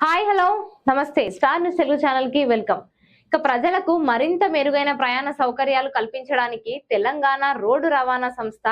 Hi hello. నమస్తే. Star news Telugu ఛానల్కి welcome. ఇక ప్రజలకు మరింత మెరుగైన ప్రయాణ సౌకర్యాలు కల్పించడానికి తెలంగాణ రోడ్డు రవాణా సంస్థ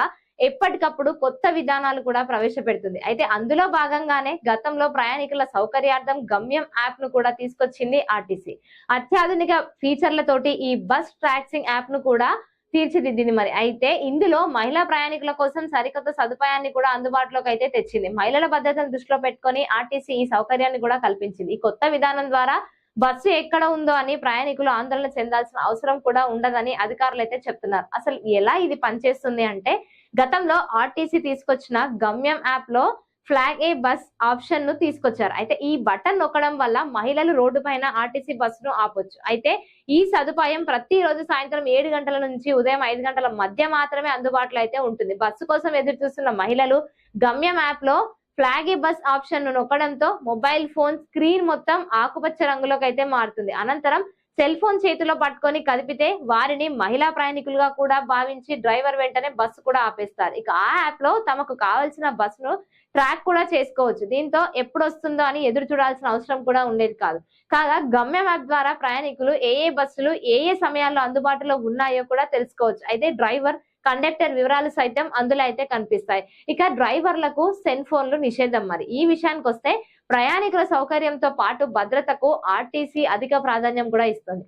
ఎప్పటికప్పుడు కొత్త విధానాలు కూడా ప్రవేశపెడుతుంది. అయితే అందులో భాగంగానే గతంలో ప్రయాణికుల సౌకర్యార్థం గమ్యం యాప్ను కూడా తీసుకొచ్చింది ఆర్టీసీ. అత్యాధునిక ఫీచర్లతోటి ఈ బస్ ట్రాక్సింగ్ యాప్ను కూడా తీర్చిదిద్దింది మరి. అయితే ఇందులో మహిళా ప్రయాణికుల కోసం సరికొత్త సదుపాయాన్ని కూడా అందుబాటులోకి అయితే తెచ్చింది. మహిళల భద్రతను దృష్టిలో పెట్టుకొని ఆర్టీసీ ఈ సౌకర్యాన్ని కూడా కల్పించింది. ఈ కొత్త విధానం ద్వారా బస్సు ఎక్కడ ఉందో అని ప్రయాణికులు ఆందోళన చెందాల్సిన అవసరం కూడా ఉండదని అధికారులు అయితే చెప్తున్నారు. అసలు ఎలా ఇది పనిచేస్తుంది అంటే గతంలో ఆర్టీసీ తీసుకొచ్చిన గమ్యం యాప్లో ఫ్లాగ్ ఏ బస్ ఆప్షన్ను తీసుకొచ్చారు. అయితే ఈ బటన్ నొక్కడం వల్ల మహిళలు రోడ్డు పైన ఆర్టీసీ బస్సును ఆపొచ్చు. అయితే ఈ సదుపాయం ప్రతిరోజు సాయంత్రం ఏడు గంటల నుంచి ఉదయం ఐదు గంటల మధ్య మాత్రమే అందుబాటులో అయితే ఉంటుంది. బస్సు కోసం ఎదురు చూస్తున్న మహిళలు గమ్యం యాప్లో ఫ్లాగ్ ఏ బస్ ఆప్షన్ను నొక్కడంతో మొబైల్ ఫోన్ స్క్రీన్ మొత్తం ఆకుపచ్చ రంగులోకి అయితే మారుతుంది. అనంతరం సెల్ ఫోన్ చేతిలో పట్టుకొని కదిపితే వారిని మహిళా ప్రయాణికులుగా కూడా భావించి డ్రైవర్ వెంటనే బస్సు కూడా ఆపేస్తారు. ఇక ఆ యాప్లో తమకు కావాల్సిన బస్సును ట్రాక్ కూడా చేసుకోవచ్చు. దీంతో ఎప్పుడు వస్తుందో అని ఎదురు చూడాల్సిన అవసరం కూడా ఉండేది కాదు. కాగా గమ్యం యాప్ ద్వారా ప్రయాణికులు ఏ ఏ బస్సులు ఏ ఏ సమయాల్లో అందుబాటులో ఉన్నాయో కూడా తెలుసుకోవచ్చు. అయితే డ్రైవర్ కండక్టర్ వివరాలు సైతం అందులో అయితే కనిపిస్తాయి. ఇక డ్రైవర్లకు సెల్ ఫోన్లు నిషేధం మరి. ఈ విషయానికి వస్తే ప్రయాణికుల సౌకర్యంతో పాటు భద్రతకు ఆర్టీసీ అధిక ప్రాధాన్యం కూడా ఇస్తుంది.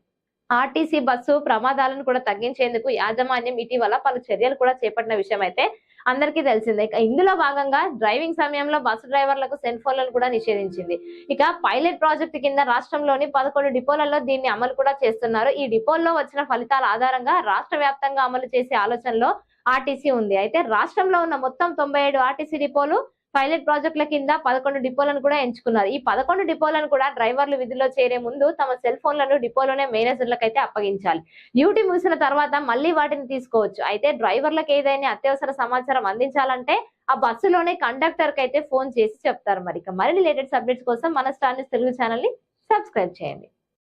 ఆర్టీసీ బస్సు ప్రమాదాలను కూడా తగ్గించేందుకు యాజమాన్యం ఇటీవల పలు చర్యలు కూడా చేపట్టిన విషయం అయితే అందరికీ తెలిసిందే. ఇక ఇందులో భాగంగా డ్రైవింగ్ సమయంలో బస్సు డ్రైవర్లకు సెల్ ఫోన్లను కూడా నిషేధించింది. ఇక పైలట్ ప్రాజెక్టు కింద రాష్ట్రంలోని పదకొండు డిపోలలో దీన్ని అమలు కూడా చేస్తున్నారు. ఈ డిపోల్లో వచ్చిన ఫలితాల ఆధారంగా రాష్ట్ర వ్యాప్తంగా అమలు చేసే ఆలోచనలో ఆర్టీసీ ఉంది. అయితే రాష్ట్రంలో ఉన్న మొత్తం తొంభై ఏడు ఆర్టీసీ డిపోలు పైలట్ ప్రాజెక్టుల కింద పదకొండు డిపోలను కూడా ఎంచుకున్నారు. ఈ పదకొండు డిపోలను కూడా డ్రైవర్లు విధుల్లో చేరే ముందు తమ సెల్ ఫోన్లను డిపోలోనే మేనేజర్లకు అయితే అప్పగించాలి. డ్యూటీ ముగిసిన తర్వాత మళ్ళీ వాటిని తీసుకోవచ్చు. అయితే డ్రైవర్లకు ఏదైనా అత్యవసర సమాచారం అందించాలంటే ఆ బస్సులోనే కండక్టర్కి అయితే ఫోన్ చేసి చెప్తారు. మరి ఇక మరిన్ని లేటెస్ట్ అప్డేట్స్ కోసం మన స్టార్ తెలుగు ఛానల్ని సబ్స్క్రైబ్ చేయండి.